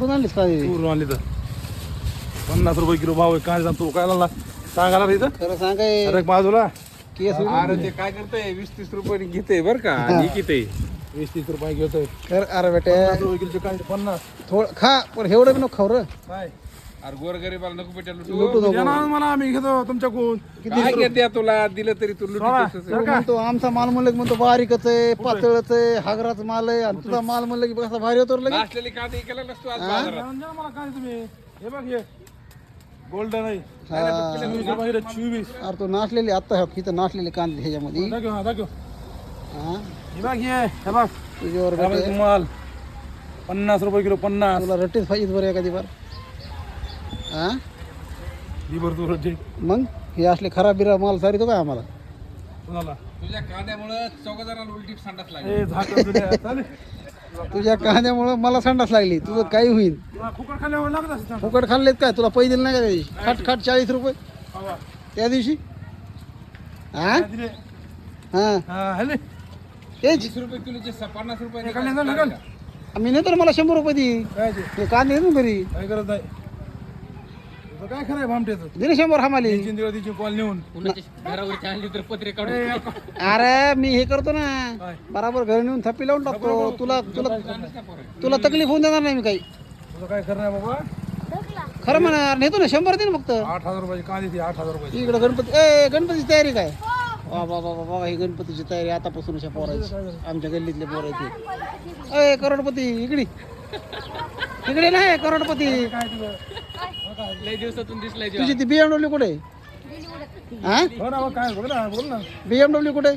कुठून आणलीस काय पूर्ण आणली तर पन्नास रुपये किलो भाव आहे. काय सांगतो? काय लागला सांगायला रे इथं. खरं सांग काय अरे बाजूला. केस अरे ते काय करतंय? वीस तीस रुपये घेते बर का. आणि किती? वीस तीस रुपये घेतोय. कर अरे बेटे. पन्नास. थोडं खा पण एवढं बी नको खाऊ रे. काय? अरे नको लुटू. नको. मला आम्ही घेतो तुमच्याकडून. काय घेते तुला? दिलं तरी तू म्हणतो आमचा माल म्हणलं की म्हणतो बारीकच आहे पातळच आहे हागराच माल आहे आणि तुझा माल म्हणलं की कसा भारी होतो रे लगेच. असलेली कांदे केला नसतो आज बाजारात. द्या मला काय तुम्ही. हे बघ हे. गोल्डन आहे. हा. हे चोवीस. अरे तो नाचलेली आत्ता हो इथं नाचलेले कांदे ह्याच्यामध्ये. दाखव हा दाखव. हा? हे बघ हे हे बघ. तुझ्यावर बेटे पन्नास रुपये किलो पन्नास. तुला रट्टीच पाहिजे बरं एखादी बार. हा? मग? हे असले खराब बिरा माल सारी तो काय आम्हाला? तुझ्या कांद्यामुळे चौघ जणांना उलटी संडास लागली. ए झाकण तुझ्या कांद्यामुळं मला संडास लागली. तुझं काही होईल फुकट खाल्लेत काय? तुला पैसे दिले नाही का त्या दिवशी खाट खाट चाळीस रुपये. त्या दिवशी? हा? हा. तेच. पन्नास रुपये. मी नाही तर मला शंभर रुपये दे काय ते? कांदे घरी. काय करत नाही काय खरंय दिले शंभर हमाली. तीन दिवस तिची कॉल नेऊन. ए, अरे मी हे करतो ना. काय? बराबर घरी नेऊन थप्पी लावून टाकतो. तुला तुला तुला तकलीफ होऊन देणार नाही मी काही. तुझं काय खरं आहे बाबा? खरं म्हणा नेतो ना शंभर दे ना फक्त. आठ हजार रुपयाची कांदे ती आठ हजार रुपयाची. इकडे गणपती ए गणपतीची तयारी काय? वा वा वा वा वा ही गणपतीची तयारी आतापासून अशा पोरायची आमच्या गल्लीतले पोरायचे ए करोडपती इकडे. इकडे नाही करोडपती. तुझी? ती बीएमडब्ल्यू कुठे? हा हो ना काय बघ ना बोल ना. बीएमडब्ल्यू कुठे?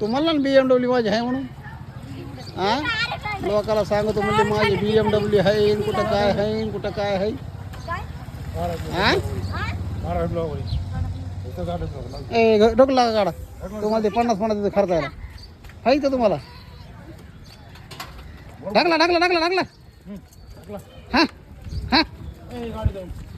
तू म्हणला ना बीएमडब्ल्यू माझी आहे म्हणून. हा लोकाला सांगतो म्हणजे माझी बीएमडब्ल्यू आहे कुठं काय आहे कुठं काय आहे? हा महाराज ब्लॉग वरी इथं झालं ब्लॉग ए घ- डोकं लागा गाडा तुम्हाला ते पन्नास पन्नास खर्च आहे आहे तर तुम्हाला? टाकला टाकला टाकला टाकला. हा हा. 映画あるじで。